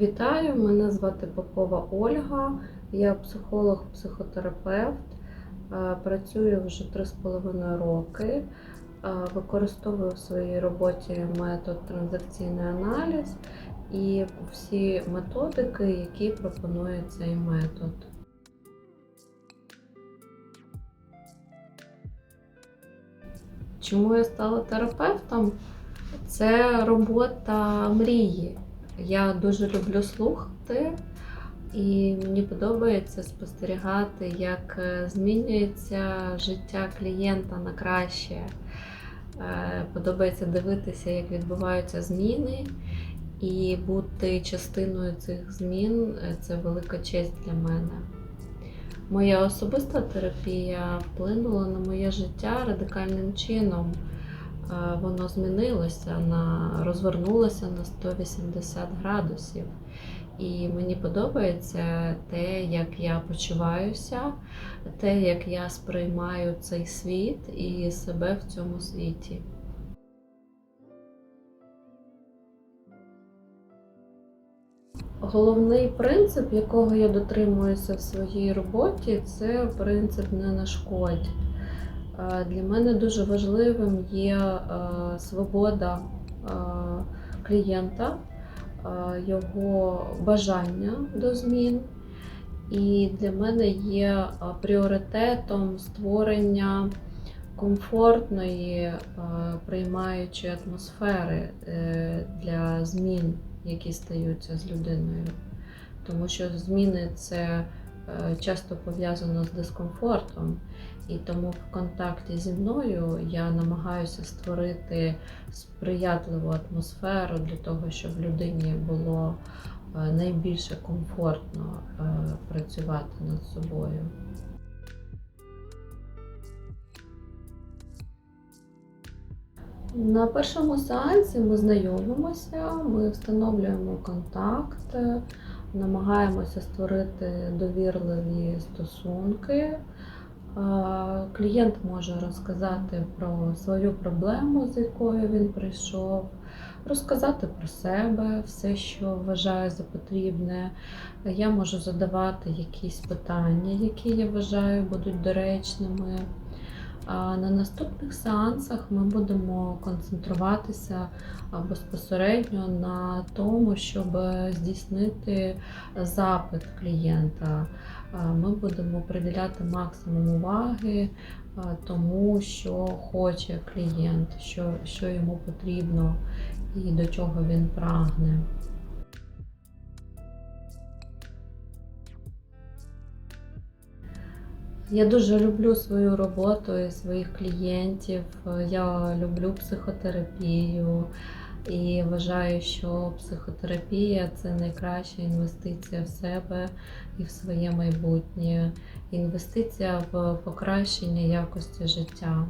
Вітаю, мене звати Попова Ольга, я психолог-психотерапевт, Е, працюю вже 3,5 роки. Е, Використовую в своїй роботі метод транзакційний аналіз і всі методики, які пропонує цей метод. Чому я стала терапевтом? Це робота мрії. Я дуже люблю слухати, і мені подобається спостерігати, як е, змінюється життя клієнта на краще. Е, Подобається дивитися, як відбуваються зміни, і бути частиною цих змін е, це велика честь для мене. Моя особиста терапія вплинула на моє життя радикальним чином. Воно змінилося, на, розвернулося на 180 градусів. І мені подобається те, як я почуваюся, те, як я сприймаю цей світ і себе в цьому світі. Головний принцип, якого я дотримуюся в своїй роботі, це принцип не нашкодь. Е, Для мене дуже важливим є е, свобода е, клієнта, його бажання до змін. І для мене є пріоритетом створення комфортної приймаючої атмосфери для змін, які стаються з людиною. Тому що зміни це часто пов'язано з дискомфортом. І тому в контакті зі мною я намагаюся створити сприятливу атмосферу для того, щоб людині було е, найбільше комфортно е, працювати над собою. На першому сеансі ми знайомимося, ми встановлюємо контакт, намагаємося створити довірливі стосунки. Е, Клієнт може розказати про свою проблему, з якою він прийшов, розказати про себе, все, що вважає за потрібне. Я можу задавати якісь питання, які я вважаю будуть доречними. На наступних сеансах ми будемо концентруватися безпосередньо на тому, щоб здійснити запит клієнта. Ми будемо приділяти максимум уваги тому, що хоче клієнт, що, що йому потрібно і до чого він прагне. Я дуже люблю свою роботу і своїх клієнтів. Я люблю психотерапію і вважаю, що психотерапія це найкраща інвестиція в себе і в своє майбутнє, інвестиція в покращення якості життя.